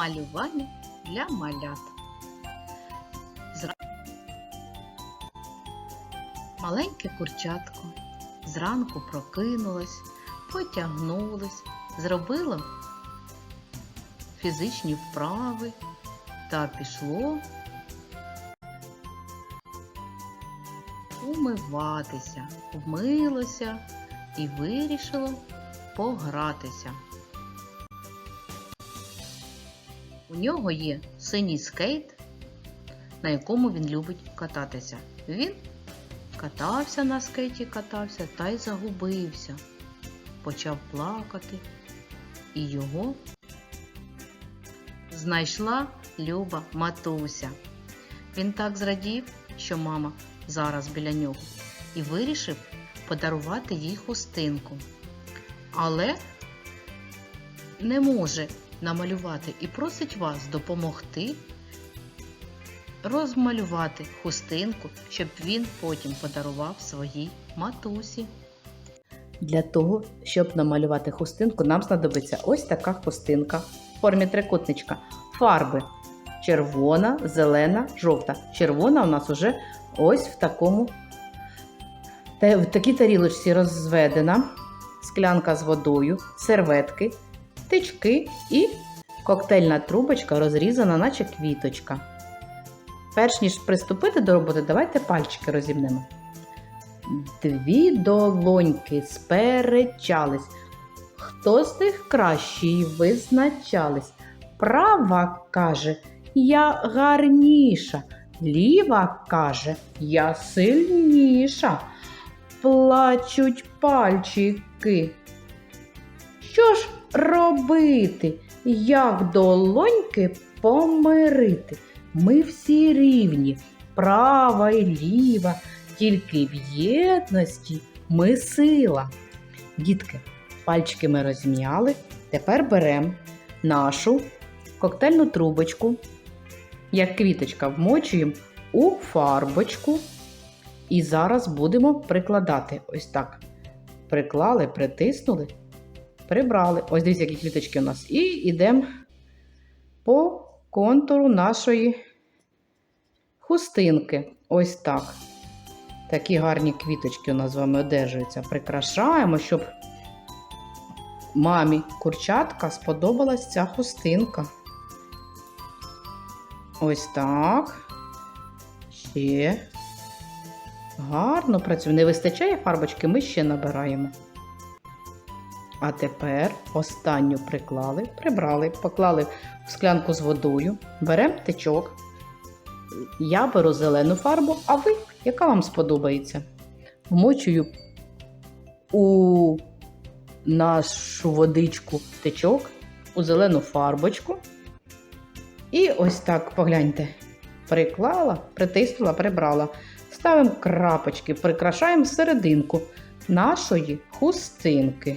Малювання для малят. Маленьке курчатко зранку прокинулось, потягнулось, зробило фізичні вправи та пішло умиватися, вмилося і вирішило погратися. У нього є синій скейт, на якому він любить кататися. Він катався на скейті, катався та й загубився. Почав плакати, і його знайшла Люба матуся. Він так зрадів, що мама зараз біля нього, і вирішив подарувати їй хустинку. Але не може намалювати і просить вас допомогти розмалювати хустинку, щоб він потім подарував своїй матусі. Для того, щоб намалювати хустинку, нам знадобиться ось така хустинка в формі трикутничка. Фарби червона, зелена, жовта. Червона у нас уже ось в такому в такій тарілочці розведена, склянка з водою, серветки, тички і коктейльна трубочка розрізана, наче квіточка. Перш ніж приступити до роботи, давайте пальчики розімнемо. Дві долоньки сперечались. Хто з них кращий визначались? Права каже, я гарніша. Ліва каже, я сильніша. Плачуть пальчики. Що ж робити? Як долоньки помирити? Ми всі рівні, права і ліва, тільки в єдності ми сила. Дітки, пальчики ми розм'яли. Тепер беремо нашу коктейльну трубочку, як квіточка, вмочуємо у фарбочку. І зараз будемо прикладати. Ось так. Приклали, притиснули, прибрали. Ось дивіться, які квіточки у нас. І йдемо по контуру нашої хустинки. Ось так. Такі гарні квіточки у нас з вами одержуються. Прикрашаємо, щоб мамі курчатка сподобалась ця хустинка. Ось так. Ще. Гарно працює. Не вистачає фарбочки, ми ще набираємо. А тепер останню приклали, прибрали, поклали в склянку з водою. Беремо тичок. Я беру зелену фарбу, а ви, яка вам сподобається? Вмочую у нашу водичку тичок, у зелену фарбочку. І ось так, погляньте, приклала, притиснула, прибрала. Ставимо крапочки, прикрашаємо серединку нашої хустинки.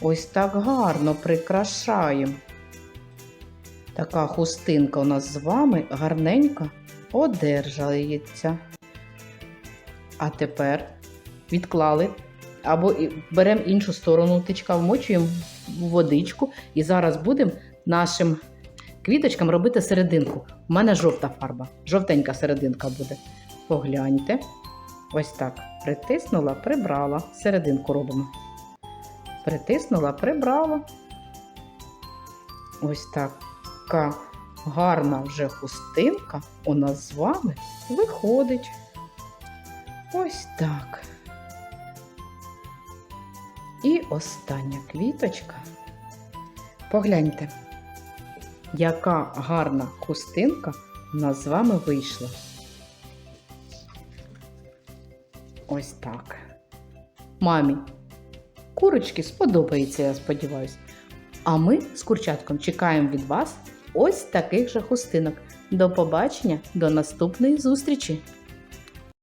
Ось так гарно прикрашаємо. Така хустинка у нас з вами гарненька одержається. А тепер відклали або беремо іншу сторону тичка, вмочуємо водичку і зараз будемо нашим квіточкам робити серединку. У мене жовта фарба, жовтенька серединка буде. Погляньте. Ось так. Притиснула, прибрала. Серединку робимо. Притиснула, прибрала. Ось така гарна вже хустинка у нас з вами виходить. Ось так. І остання квіточка. Погляньте, яка гарна хустинка у нас з вами вийшла. Ось так. Мамі, курочки сподобається, я сподіваюся. А ми з курчатком чекаємо від вас ось таких же хустинок. До побачення, до наступної зустрічі!